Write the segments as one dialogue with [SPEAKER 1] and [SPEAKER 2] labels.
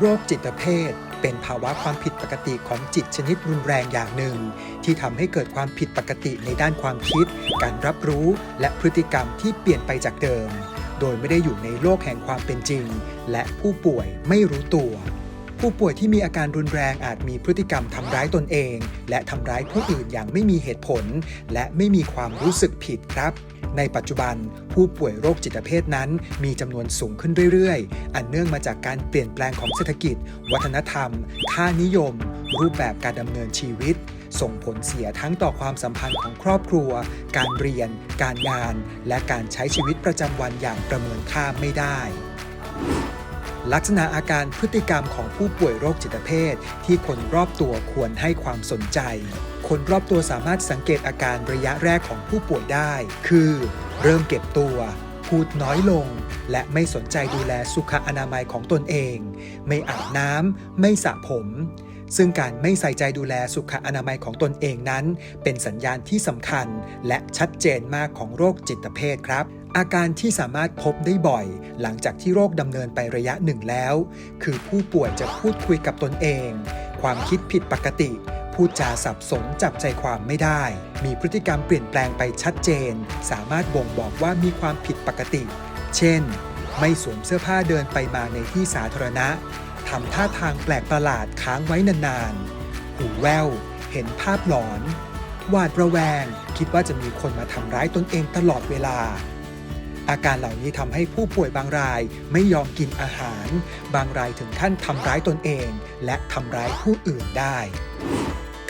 [SPEAKER 1] โรคจิตเภทเป็นภาวะความผิดปกติของจิตชนิดรุนแรงอย่างหนึ่ง ที่ทำให้เกิดความผิดปกติในด้านความคิด การรับรู้และพฤติกรรมที่เปลี่ยนไปจากเดิม โดยไม่ได้อยู่ในโลกแห่งความเป็นจริง และผู้ป่วยไม่รู้ตัว ผู้ป่วยที่มีอาการรุนแรงอาจมีพฤติกรรมทำร้ายตนเอง และทำร้ายผู้อื่นอย่างไม่มีเหตุผล และไม่มีความรู้สึกผิดครับ ในปัจจุบัน ผู้ป่วยโรคจิตเภทนั้น มีจำนวนสูงขึ้นเรื่อยๆ อันเนื่องมาจากการเปลี่ยนแปลงของเศรษฐกิจ วัฒนธรรม ค่านิยม รูปแบบการดำเนินชีวิต ส่งผลเสียทั้งต่อความสัมพันธ์ของครอบครัว การเรียน การงาน และการใช้ชีวิตประจำวันอย่างประเมินค่าไม่ได้ ลักษณะอาการพฤติกรรมของผู้ป่วยโรคจิตเภทที่คนรอบตัวควรให้ความสนใจ คนรอบตัวสามารถสังเกตอาการระยะแรกของผู้ป่วยได้ คือ เริ่มเก็บตัว พูดน้อยลง และไม่สนใจดูแลสุขอนามัยของตนเอง ไม่อาบน้ำไม่สระผม ซึ่งการไม่ใส่ใจดูแลสุขอนามัยของตนเองนั้น เป็นสัญญาณที่สำคัญและชัดเจนมากของโรคจิตเภทครับอาการที่สามารถพบได้บ่อย หลังจากที่โรคดำเนินไประยะหนึ่งแล้ว คือผู้ป่วยจะพูดคุยกับตนเอง ความคิดผิดปกติ พูดจาสับสนจับใจความไม่ได้ มีพฤติกรรมเปลี่ยนแปลงไปชัดเจน สามารถบ่งบอกว่ามีความผิดปกติ เช่น ไม่สวมเสื้อผ้าเดินไปมาในที่สาธารณะ ทำท่าทางแปลกประหลาดค้างไว้นานๆ หูแว่ว เห็นภาพหลอน หวาดระแวง คิดว่าจะมีคนมาทำร้ายตนเองตลอดเวลา อาการเหล่านี้ทำให้ผู้ป่วยบางรายไม่ยอมกินอาหาร บางรายถึงขั้นทำร้ายตนเอง และทำร้ายผู้อื่นได้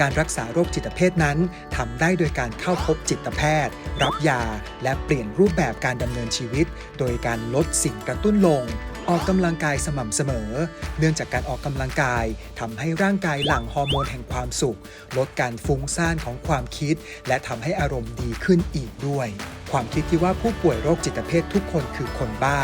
[SPEAKER 1] การรักษาโรคจิตเภทนั้นทำได้โดยการเข้าพบจิตแพทย์ รับยา และเปลี่ยนรูปแบบการดำเนินชีวิต โดยการลดสิ่งกระตุ้นลง ออกกำลังกายสม่ำเสมอ เนื่องจากการออกกำลังกายทำให้ร่างกายหลั่งฮอร์โมนแห่งความสุข ลดการฟุ้งซ่านของความคิด และทำให้อารมณ์ดีขึ้นอีกด้วย ความคิดที่ว่าผู้ป่วยโรคจิตเภททุกคนคือคนบ้า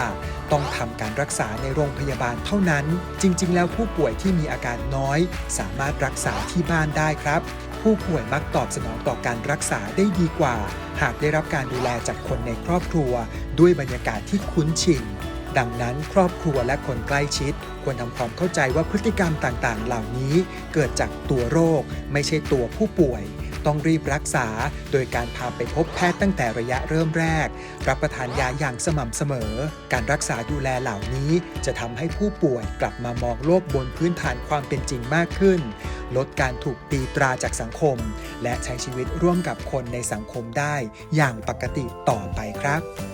[SPEAKER 1] ต้องทำการรักษาในโรงพยาบาลเท่านั้น จริง ๆ แล้วผู้ป่วยที่มีอาการน้อย สามารถรักษาที่บ้านได้ครับ ผู้ป่วยมักตอบสนองต่อการรักษาได้ดีกว่า หากได้รับการดูแลจากคนในครอบครัว ด้วยบรรยากาศที่คุ้นชิน ดังนั้นครอบครัวและคนใกล้ชิด ควรทำความเข้าใจว่าพฤติกรรมต่างๆ เหล่านี้เกิดจากตัวโรค ไม่ใช่ตัวผู้ป่วย ต้องรีบรักษา โดยการพาไปพบแพทย์ตั้งแต่ระยะเริ่มแรก รับประทานยาอย่างสม่ำเสมอ การรักษาดูแลเหล่านี้ จะทำให้ผู้ป่วยกลับมามองโลกบนพื้นฐานความเป็นจริงมากขึ้น ลดการถูกตีตราจากสังคม และใช้ชีวิตร่วมกับคนในสังคมได้ อย่างปกติต่อไปครับ